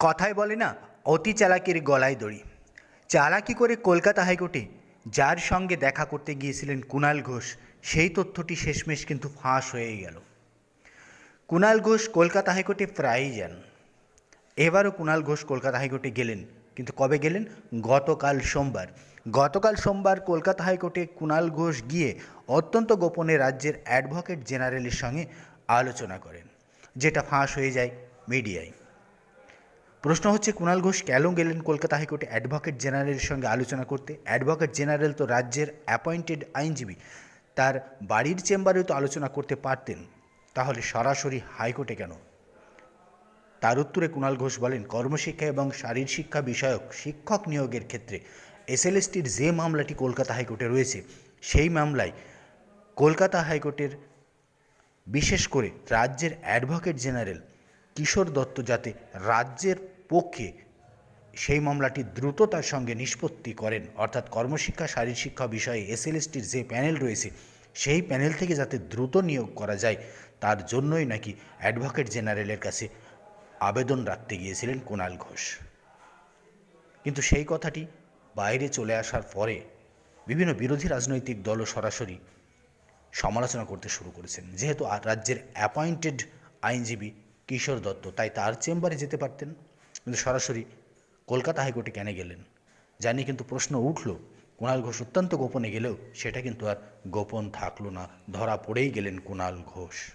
কথায় বলে না, অতি চালাকের গলায় দড়ি। চালাকি করে কলকাতা হাইকোর্টে যার সঙ্গে দেখা করতে গিয়েছিলেন কুণাল ঘোষ, সেই তথ্যটি শেষমেশ কিন্তু ফাঁস হয়ে গেল। কুণাল ঘোষ কলকাতা হাইকোর্টে প্রায়ই যান। এবারও কুণাল ঘোষ কলকাতা হাইকোর্টে গেলেন। কিন্তু কবে গেলেন? গতকাল সোমবার। গতকাল সোমবার কলকাতা হাইকোর্টে কুণাল ঘোষ গিয়ে অত্যন্ত গোপনে রাজ্যের অ্যাডভোকেট জেনারেলের সঙ্গে আলোচনা করেন, যেটা ফাঁস হয়ে যায় মিডিয়ায়। প্রশ্ন হচ্ছে, কুণাল ঘোষ কেন গেলেন কলকাতা হাইকোর্টে? অ্যাডভোকেট জেনারেলের সঙ্গে আলোচনা করতে। অ্যাডভোকেট জেনারেল তো রাজ্যের অ্যাপয়েন্টেড আইনজীবী। তার বাড়ির চেম্বারেও তো আলোচনা করতে পারতেন। তাহলে সরাসরি হাইকোর্টে কেন? তার উত্তরে কুণাল ঘোষ বলেন, কর্মশিক্ষা এবং শারীর শিক্ষা বিষয়ক শিক্ষক নিয়োগের ক্ষেত্রে এসএলএসটির যে মামলাটি কলকাতা হাইকোর্টে রয়েছে, সেই মামলায় কলকাতা হাইকোর্টের বিশেষ করে রাজ্যের অ্যাডভোকেট জেনারেল কিশোর দত্ত যাতে রাজ্যের পক্ষে সেই মামলাটি দ্রুততার সঙ্গে নিষ্পত্তি করেন। অর্থাৎ কর্মশিক্ষা শারীর শিক্ষা বিষয়ে এসএলএসটির যে প্যানেল রয়েছে, সেই প্যানেল থেকে যাতে দ্রুত নিয়োগ করা যায়, তার জন্যই নাকি অ্যাডভোকেট জেনারেলের কাছে আবেদন রাখতে গিয়েছিলেন কুণাল ঘোষ। কিন্তু সেই কথাটি বাইরে চলে আসার পরে বিভিন্ন বিরোধী রাজনৈতিক দলও সরাসরি সমালোচনা করতে শুরু করেছেন। যেহেতু রাজ্যের অ্যাপয়েন্টেড আইনজীবী কিশোর দত্ত, তাই তার চেম্বারে যেতে পারতেন কিন্তু সরাসরি কলকাতা হাইকোর্টে কেন গেলেন? জানি কিন্তু প্রশ্ন উঠল, কুণাল ঘোষ অত্যন্ত গোপনে গেলেও সেটা কিন্তু আর গোপন থাকল না, ধরা পড়েই গেলেন কুণাল ঘোষ।